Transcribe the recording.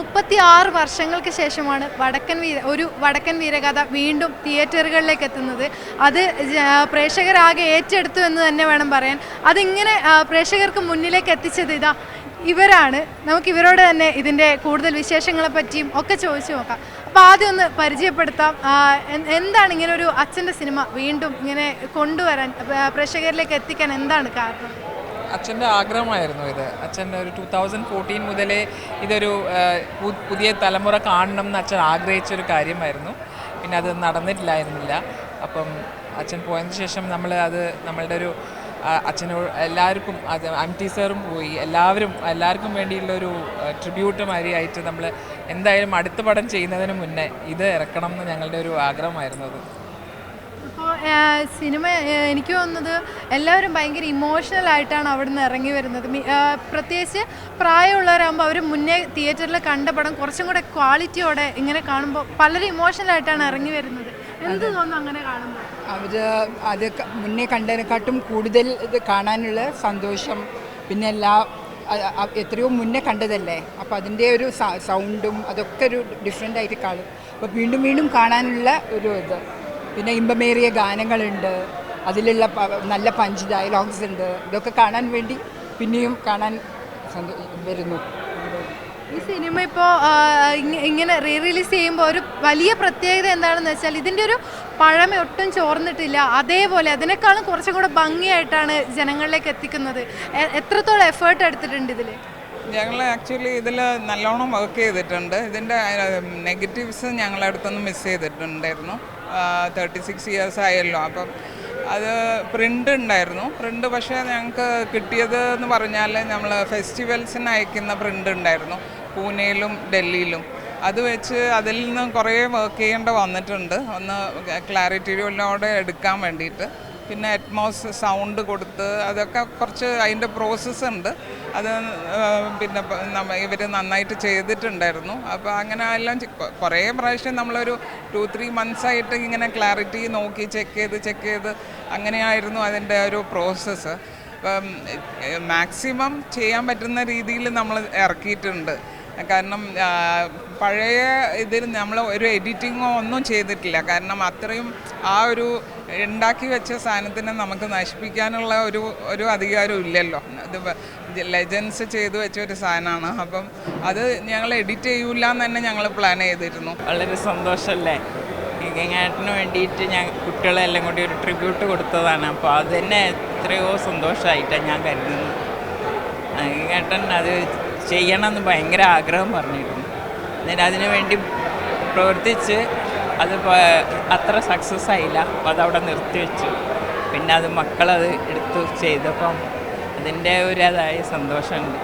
മുപ്പത്തി ആറ് വർഷങ്ങൾക്ക് ശേഷമാണ് വടക്കൻ വീര ഒരു വടക്കൻ വീരകഥ വീണ്ടും തിയേറ്ററുകളിലേക്ക് എത്തുന്നത്. അത് പ്രേക്ഷകരാകെ ഏറ്റെടുത്തു എന്ന് തന്നെ വേണം പറയാൻ. അതിങ്ങനെ പ്രേക്ഷകർക്ക് മുന്നിലേക്ക് എത്തിച്ചത് ഇതാ ഇവരാണ്. നമുക്ക് ഇവരോട് തന്നെ ഇതിന്റെ കൂടുതൽ വിശേഷങ്ങളെ പറ്റിയും ഒക്കെ ചോദിച്ചു നോക്കാം. അപ്പോൾ ആദ്യം ഒന്ന് പരിചയപ്പെടുത്താം. എന്താണ് ഇങ്ങനെ ഒരു അച്ഛന്റെ സിനിമ വീണ്ടും ഇങ്ങനെ കൊണ്ടുവരാൻ പ്രേക്ഷകരിലേക്ക് എത്തിക്കാൻ എന്താണ് കാരണം? അച്ഛന്റെ ആഗ്രഹമായിരുന്നു ഇത്. അച്ഛന്റെ ഒരു ടൂ തൗസൻഡ് ഫോർട്ടീൻ മുതലേ ഇതൊരു പുതിയ തലമുറ കാണണം എന്ന് അച്ഛൻ ആഗ്രഹിച്ചൊരു കാര്യമായിരുന്നു. പിന്നെ അത് നടന്നിട്ടില്ലായിരുന്നില്ല. അപ്പം അച്ഛൻ പോയതിന് ശേഷം നമ്മൾ അത് നമ്മളുടെ ഒരു അച്ഛനോ എല്ലാവർക്കും അത് എം ടി സാറും പോയി. എല്ലാവരും എല്ലാവർക്കും വേണ്ടിയുള്ള ഒരു ട്രിബ്യൂട്ട് മാതിരിയായിട്ട് നമ്മൾ എന്തായാലും അടുത്ത പടം ചെയ്യുന്നതിന് മുന്നേ ഇത് ഇറക്കണം എന്ന് ഞങ്ങളുടെ ഒരു ആഗ്രഹമായിരുന്നു അത്. ഇപ്പോൾ സിനിമ എനിക്ക് തോന്നുന്നത് എല്ലാവരും ഭയങ്കര ഇമോഷണൽ ആയിട്ടാണ് അവിടെ നിന്ന് ഇറങ്ങി വരുന്നത്. പ്രത്യേകിച്ച് പ്രായമുള്ളവരാകുമ്പോൾ അവർ മുന്നേ തിയേറ്ററിൽ കണ്ട പടം കുറച്ചും കൂടെ ക്വാളിറ്റിയോടെ ഇങ്ങനെ കാണുമ്പോൾ പലരും ഇമോഷണൽ ആയിട്ടാണ് ഇറങ്ങി വരുന്നത്. എന്ത് തോന്നുന്നു അങ്ങനെ കാണുമ്പോൾ അവർ അത് മുന്നേ കണ്ടതിനെക്കാട്ടും കൂടുതൽ ഇത് കാണാനുള്ള സന്തോഷം പിന്നെ എല്ലാ എത്രയോ മുന്നേ കണ്ടതല്ലേ? അപ്പോൾ അതിന്റെ ഒരു സൗണ്ടും അതൊക്കെ ഒരു ഡിഫറെന്റ് ആയിട്ട് കാണും. അപ്പോൾ വീണ്ടും വീണ്ടും കാണാനുള്ള ഒരു ഇത്. പിന്നെ ഇമ്പമേറിയ ഗാനങ്ങളുണ്ട്. അതിലുള്ള നല്ല പഞ്ച് ഡയലോഗ്സ് ഉണ്ട്. ഇതൊക്കെ കാണാൻ വേണ്ടി പിന്നെയും കാണാൻ വരുന്നു. ഈ സിനിമ ഇപ്പോൾ ഇങ്ങനെ റീ റിലീസ് ചെയ്യുമ്പോൾ ഒരു വലിയ പ്രത്യേകത എന്താണെന്ന് വെച്ചാൽ ഇതിന്റെ ഒരു പഴമ ഒട്ടും ചോർന്നിട്ടില്ല. അതേപോലെ അതിനേക്കാളും കുറച്ചും കൂടെ ഭംഗിയായിട്ടാണ് ജനങ്ങളിലേക്ക് എത്തിക്കുന്നത്. എത്രത്തോളം എഫേർട്ട് എടുത്തിട്ടുണ്ട് ഇതിൽ ഞങ്ങൾ ആക്ച്വലി ഇതിൽ നല്ലോണം വർക്ക് ചെയ്തിട്ടുണ്ട്. ഇതിന്റെ നെഗറ്റീവ്സ് ഞങ്ങളുടെ അടുത്തൊന്ന് മിസ് ചെയ്തിട്ടുണ്ടായിരുന്നു. തേർട്ടി സിക്സ് ഇയേഴ്സ് ആയല്ലോ. അപ്പം അത് പ്രിന്റ് ഉണ്ടായിരുന്നു. പ്രിന്റ് പക്ഷേ ഞങ്ങൾക്ക് കിട്ടിയത് എന്ന് പറഞ്ഞാൽ നമ്മൾ ഫെസ്റ്റിവൽസിന് അയക്കുന്ന പ്രിന്റ് ഉണ്ടായിരുന്നു. പൂനെയിലും ഡൽഹിയിലും. അത് വെച്ച് അതിൽ നിന്ന് കുറേ വർക്ക് ചെയ്യേണ്ട വന്നിട്ടുണ്ട്. ഒന്ന് ക്ലാരിറ്റിയോടെ എടുക്കാൻ വേണ്ടിയിട്ട്. പിന്നെ അറ്റ്മോസ് സൗണ്ട് കൊടുത്ത് അതൊക്കെ കുറച്ച് അതിന്റെ പ്രോസസ്സ് ഉണ്ട്. അത് പിന്നെ ഇവർ നന്നായിട്ട് ചെയ്തിട്ടുണ്ടായിരുന്നു. അപ്പോൾ അങ്ങനെ എല്ലാം കുറേ പ്രാവശ്യം നമ്മളൊരു ടു ത്രീ ആയിട്ട് ഇങ്ങനെ ക്ലാരിറ്റി നോക്കി ചെക്ക് ചെയ്ത് ചെക്ക് ചെയ്ത് അങ്ങനെയായിരുന്നു അതിന്റെ ഒരു പ്രോസസ്സ് അപ്പം മാക്സിമം ചെയ്യാൻ പറ്റുന്ന രീതിയിൽ നമ്മൾ ഇറക്കിയിട്ടുണ്ട്. കാരണം പഴയ ഇതിൽ നമ്മൾ ഒരു എഡിറ്റിങ്ങോ ഒന്നും ചെയ്തിട്ടില്ല. കാരണം അത്രയും ആ ഒരു ഉണ്ടാക്കി വെച്ച സാധനത്തിനെ നമുക്ക് നശിപ്പിക്കാനുള്ള ഒരു ഒരു അധികാരം ഇല്ലല്ലോ. ഇത് ലെജൻസ് ചെയ്തു വെച്ച ഒരു സാധനമാണ്. അപ്പം അത് ഞങ്ങൾ എഡിറ്റ് ചെയ്യൂല എന്ന് തന്നെ ഞങ്ങൾ പ്ലാൻ ചെയ്തിരുന്നു. വളരെ സന്തോഷമല്ലേ? ഇങ്ങനെ വേണ്ടിയിട്ട് ഞാൻ കുട്ടികളെല്ലാം കൂടി ഒരു ട്രിബ്യൂട്ട് കൊടുത്തതാണ്. അപ്പോൾ അത് തന്നെ എത്രയോ സന്തോഷമായിട്ടാണ് ഞാൻ കരുതുന്നത്. ഗംഗാട്ടൻ അത് ചെയ്യണമെന്ന് ഭയങ്കര ആഗ്രഹം പറഞ്ഞിരുന്നു. എന്നിട്ട് അതിനു വേണ്ടി പ്രവർത്തിച്ച് അത് അത്ര സക്സസ് ആയില്ല. അപ്പോൾ അതവിടെ നിർത്തിവെച്ചു പിന്നെ അത് മക്കളത് എടുത്ത് ചെയ്തപ്പം അതിന്റെ ഒരു അതായ സന്തോഷമുണ്ട്.